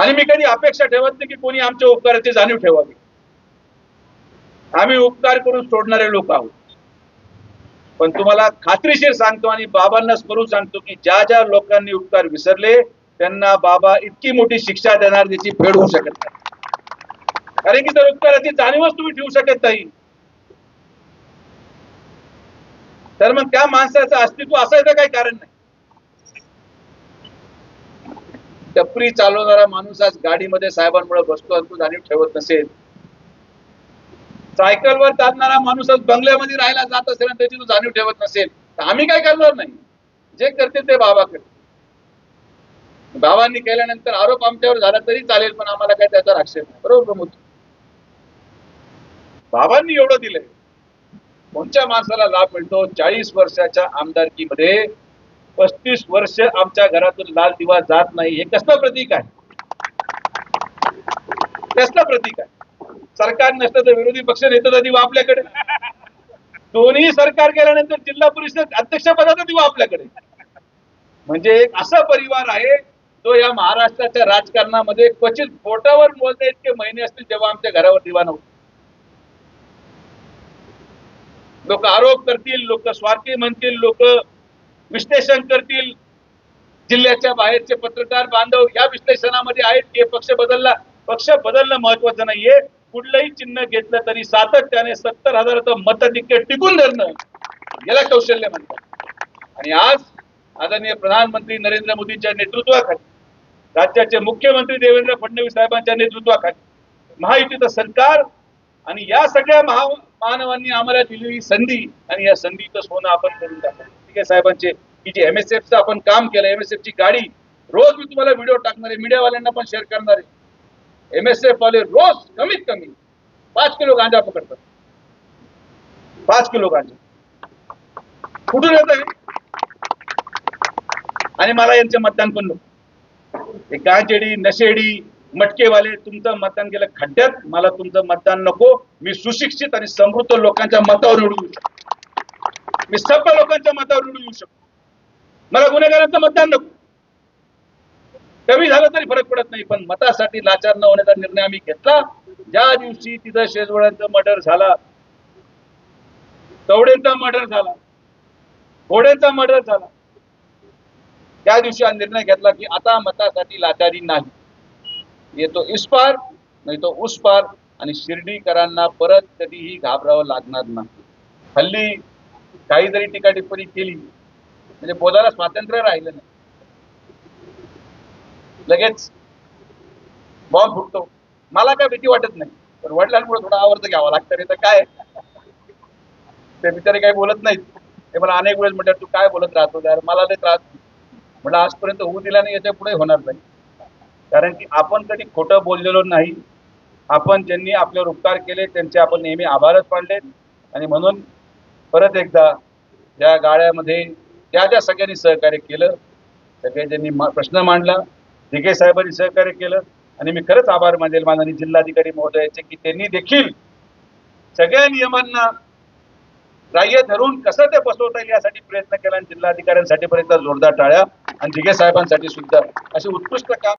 आणि मी कधी अपेक्षा ठेवत नाही की कोणी आमच्या उपकाराची जाणीव ठेवावी. आम्ही उपकार करून सोडणारे लोक आहोत. पण तुम्हाला खात्रीशीर सांगतो आणि बाबांना स्मरून सांगतो की ज्या ज्या लोकांनी उपकार विसरले त्यांना बाबा इतकी मोठी शिक्षा देणार त्याची फेड होऊ शकत नाही. कारण की तर उपकाराची जाणीवच तुम्ही ठेवू शकत नाही तर मग त्या माणसाचं अस्तित्व असायचं काही कारण नाही. टपरी चालवणारा माणूस आज गाडीमध्ये साहेबांमुळे बसतो आणि तो जाणीव ठेवत नसेल. सायकलवर चालणारा माणूस आज बंगल्यामध्ये राहायला जात असेल आणि त्याची तो जाणीव ठेवत नसेल तर आम्ही काय करणार नाही? जे करते ते बाबा करते बाबांनी केल्यानंतर आरोप आमच्यावर झाला तरी चालेल पण आम्हाला काय त्याचा आक्षेप नाही. बरोबर प्रमोद? बाबांनी एवढं दिलंय. कोणत्या माणसाला लाभ मिळतो? चाळीस वर्षाच्या आमदारकीमध्ये पस्तीस वर्ष आमच्या घरातून लाल दिवा जात नाही. हे कसलं प्रतीक आहे? कसलं प्रतीक आहे? सरकार नसतं तर विरोधी पक्ष नेत्याचा दिवा आपल्याकडे. दोन्ही सरकार गेल्यानंतर जिल्हा परिषद अध्यक्षपदाचा दिवा आपल्याकडे. म्हणजे एक असा परिवार आहे तो या महाराष्ट्राच्या राजकारणामध्ये क्वचित बोटावर मोजणे इतके महिने असतील तेव्हा आमच्या घरावर दिवा नव्हता. लोक आरोप करतील लोक स्वार्थी म्हणतील लोक विश्लेषण करतील. जिल्ह्याच्या बाहेरचे पत्रकार बांधव या विश्लेषणामध्ये आहेत की हे पक्ष बदलला पक्ष बदलणं महत्वाचं नाहीये. कुठलंही चिन्ह घेतलं तरी सातत्याने सत्तर हजाराचं मतधिक्य टिकून धरणं याला कौशल्य म्हणतात. आणि आज आदरणीय प्रधानमंत्री नरेंद्र मोदींच्या नेतृत्वाखाली राज्याचे मुख्यमंत्री देवेंद्र फडणवीस साहेबांच्या नेतृत्वाखाली महायुतीचं सरकार आणि या सगळ्या महा मानवांनी आम्हाला दिलेली संधी आणि या संधीचं सोनं आपण करून दाखवलं ठीक साहेबांचे की जे एमएसएफचं आपण काम केलं एमएसएफची गाडी रोज मी तुम्हाला व्हिडिओ टाकणार आहे मीडियावाल्यांना पण शेअर करणार. आहे एमएसएफ वाले रोज कमीत कमी पाच किलो गांजा पकडतात. पाच किलो गांजा. कुठून येत आहे आणि मला यांचे मतदान पण नको. गांजेडी नशेडी मटकेवाले तुमचं मतदान केलं खड्ड्यात मला तुमचं मतदान नको. मी सुशिक्षित आणि समृद्ध लोकांच्या मतावर निवडून येऊ मी सर्व लोकांच्या मतावर निवडून येऊ शकतो. मला गुन्हेगारांचं मतदान नको. कमी झालं तरी फरक पडत नाही पण मतासाठी लाचार न होण्याचा निर्णय आम्ही घेतला. ज्या दिवशी तिथं शेजवळ्यांचा मर्डर झाला कवडेंचा मर्डर झाला घोड्यांचा मर्डर झाला त्या दिवशी हा निर्णय घेतला की आता मतासाठी लाचारी नाही. येतो इस्पार नाही तो उस पार आणि शिर्डीकरांना परत कधीही घाबरावं लागणार नाही. हल्ली काही जरी टीका टिप्पणी केली. म्हणजे बोलायला स्वातंत्र्य राहिलं नाही. लगेच बॉम्ब फुटतो. मला काय भीती वाटत नाही. पण वडिलांमुळे थोडं आवर्त घ्यावा लागतं रे तर काय? ते बिचारे काही बोलत नाहीत. ते मला अनेक वेळेस म्हणतात तू काय बोलत राहतो? यार मला ते त्रास म्हटलं आजपर्यंत होऊ दिला नाही याच्यापुढे होणार नाही. कारण की आपण कधी खोटं बोललेलो नाही. आपण ज्यांनी आपल्यावर उपकार केले त्यांचे आपण नेहमी आभारच मानले आणि म्हणून परत एकदा या गाळ्यामध्ये त्या ज्या सगळ्यांनी सहकार्य केलं. सगळ्यांनी प्रश्न मांडला दिघे साहेबांनी सहकार्य केलं. आणि मी खरंच आभार मानेल माननीय जिल्हाधिकारी महोदयाचे की त्यांनी देखील सगळ्या नियमांना ग्राह्य धरून कसं ते बसवता येईल यासाठी प्रयत्न केला आणि जिल्हाधिकाऱ्यांसाठी पर्यंत जोरदार टाळ्या आणि दिघे साहेबांसाठी सुद्धा असे उत्कृष्ट काम